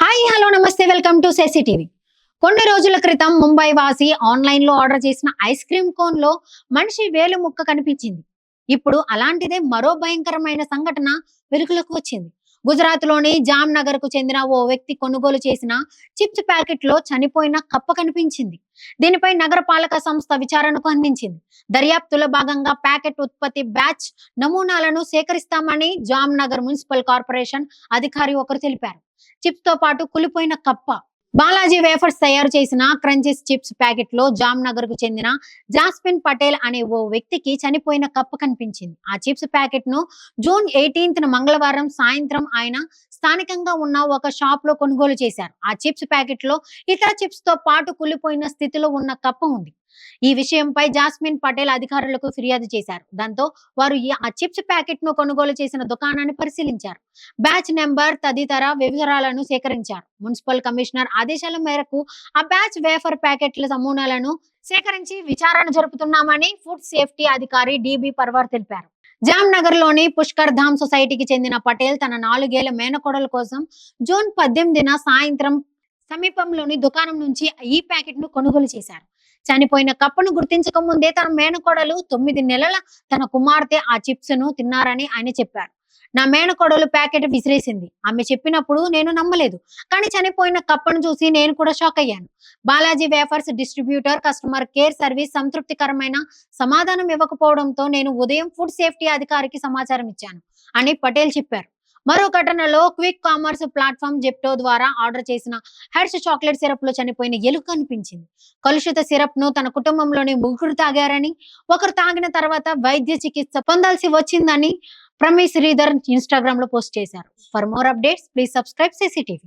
Hi hello నమస్తే welcome to CC TV. కొన్ని రోజుల క్రితం ముంబై వాసి ఆన్లైన్లో ఆర్డర్ చేసిన ఐస్ క్రీమ్ కోన్లో మనిషి వేలు ముక్క కనిపించింది. ఇప్పుడు అలాంటిదే మరో భయంకరమైన సంఘటన వెలుగులోకి వచ్చింది. గుజరాత్లోని జామ్ నగర్కు చెందిన ఓ వ్యక్తి కొనుగోలు చేసిన చిప్స్ ప్యాకెట్లో చనిపోయిన కప్ప కనిపించింది. దీనిపై నగరపాలక సంస్థ విచారణకు అందించింది. దర్యాప్తులో భాగంగా ప్యాకెట్ ఉత్పత్తి బ్యాచ్ నమూనాలను సేకరిస్తామని జామ్ నగర్ మున్సిపల్ కార్పొరేషన్ అధికారి ఒకరు తెలిపారు. చిప్స్తో పాటు కులిపోయిన కప్ప. బాలాజీ వేఫర్స్ తయారు చేసిన క్రంచెస్ చిప్స్ ప్యాకెట్లో జామ్ నగర్కు చెందిన జాస్మిన్ పటేల్ అనే ఓ వ్యక్తికి చనిపోయిన కప్ప కనిపించింది. ఆ చిప్స్ ప్యాకెట్ను జూన్ ఎయిటీన్త్ మంగళవారం సాయంత్రం ఆయన స్థానికంగా ఉన్న ఒక షాప్లో కొనుగోలు చేశారు. ఆ చిప్స్ ప్యాకెట్లో ఇతర చిప్స్తో పాటు కులిపోయిన స్థితిలో ఉన్న కప్ప ఉంది. ఈ విషయంపై జాస్మిన్ పటేల్ అధికారులకు ఫిర్యాదు చేశారు. దాంతో వారు ఈ ఆ చిప్స్ ప్యాకెట్ను కొనుగోలు చేసిన దుకాణాన్ని పరిశీలించారు. బ్యాచ్ నెంబర్ తదితర వివరాలను సేకరించారు. మున్సిపల్ కమిషనర్ ఆదేశాల మేరకు ఆ బ్యాచ్ వేఫర్ ప్యాకెట్ల నమూనాలను సేకరించి విచారణ జరుపుతున్నామని ఫుడ్ సేఫ్టీ అధికారి డిబి పర్వార్ తెలిపారు. జామ్ నగర్లోని పుష్కర్ ధామ్ సొసైటీకి చెందిన పటేల్ తన నాలుగేళ్ళ మేనకోడల కోసం జూన్ పద్దెనిమిదిన సాయంత్రం సమీపంలోని దుకాణం నుంచి ఈ ప్యాకెట్ను కొనుగోలు చేశారు. చనిపోయిన కప్పను గుర్తించక ముందే తన మేనకోడలు తొమ్మిది నెలల తన కుమార్తె ఆ చిప్స్ను తిన్నారని ఆయన చెప్పారు. నా మేనకోడలు ప్యాకెట్ విసిరేసింది. ఆమె చెప్పినప్పుడు నేను నమ్మలేదు. కానీ చనిపోయిన కప్పను చూసి నేను కూడా షాక్ అయ్యాను. Balaji wafers distributor customer care service సంతృప్తికరమైన సమాధానం ఇవ్వకపోవడంతో నేను ఉదయం ఫుడ్ సేఫ్టీ అధికారికి సమాచారం ఇచ్చాను అని పటేల్ చెప్పారు. మరో ఘటనలో క్విక్ కామర్స్ ప్లాట్ఫామ్ జెప్టో ద్వారా ఆర్డర్ చేసిన హెడ్స్ చాక్లెట్ సిరప్లో చనిపోయిన ఎలుక కనిపించింది కలుషిత సిరప్ను తన కుటుంబంలోని ముగ్గురు తాగారని ఒకరు తాగిన తర్వాత వైద్య చికిత్స పొందాల్సి వచ్చిందని ప్రమీ శ్రీధర్ ఇన్స్టాగ్రామ్లో పోస్ట్ చేశారు. For more updates please subscribe CCTV.